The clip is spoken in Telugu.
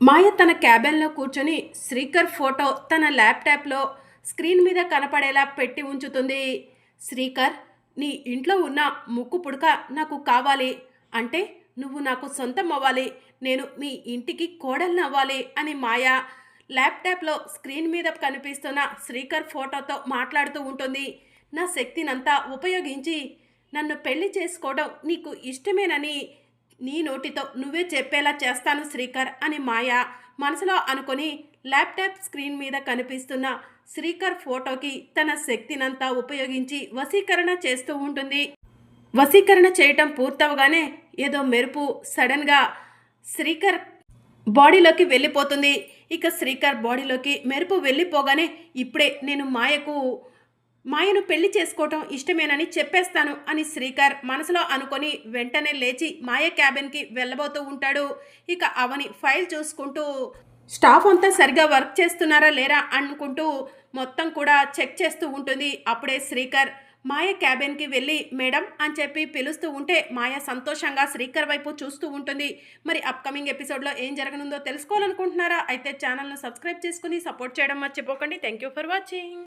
మాయ తన క్యాబిన్లో కూర్చొని శ్రీకర్ ఫోటో తన ల్యాప్టాప్లో స్క్రీన్ మీద కనపడేలా పెట్టి ఉంచుతుంది. శ్రీకర్ నీ ఇంట్లో ఉన్న ముక్కు పుడక నాకు కావాలి. అంటే నువ్వు నాకు సొంతం అవ్వాలి నేను మీ ఇంటికి కోడల్ని అవ్వాలి అని మాయ ల్యాప్టాప్లో స్క్రీన్ మీద కనిపిస్తున్న శ్రీకర్ ఫోటోతో మాట్లాడుతూ ఉంటుంది. నా శక్తినంతా ఉపయోగించి నన్ను పెళ్ళి చేసుకోవడం నీకు ఇష్టమేనని నీ నోటితో నువ్వే చెప్పేలా చేస్తాను శ్రీకర్ అని మాయ మనసులో అనుకొని ల్యాప్టాప్ స్క్రీన్ మీద కనిపిస్తున్న శ్రీకర్ ఫోటోకి తన శక్తినంతా ఉపయోగించి వశీకరణ చేస్తూ ఉంటుంది. వశీకరణ చేయటం పూర్తవగానే ఏదో మెరుపు సడన్గా శ్రీకర్ బాడీలోకి వెళ్ళిపోతుంది. ఇక శ్రీకర్ బాడీలోకి మెరుపు వెళ్ళిపోగానే ఇప్పుడే నేను మాయకు మాయను పెళ్ళి చేసుకోవటం ఇష్టమేనని చెప్పేస్తాను అని శ్రీకర్ మనసులో అనుకొని వెంటనే లేచి మాయ క్యాబిన్కి వెళ్ళబోతూ ఉంటాడు. ఇక అవని ఫైల్ చూసుకుంటూ స్టాఫ్ అంతా సరిగా వర్క్ చేస్తున్నారా లేరా? అనుకుంటూ మొత్తం కూడా చెక్ చేస్తూ ఉంటుంది. అప్పుడే శ్రీకర్ మాయ క్యాబిన్కి వెళ్ళి మేడం అని చెప్పి పిలుస్తూ ఉంటే మాయ సంతోషంగా శ్రీకర్ వైపు చూస్తూ ఉంటుంది. మరి అప్కమింగ్ ఎపిసోడ్లో ఏం జరగనుందో తెలుసుకోవాలనుకుంటున్నారా? అయితే ఛానల్ను సబ్స్క్రైబ్ చేసుకుని సపోర్ట్ చేయడం మర్చిపోకండి. Thank you for watching.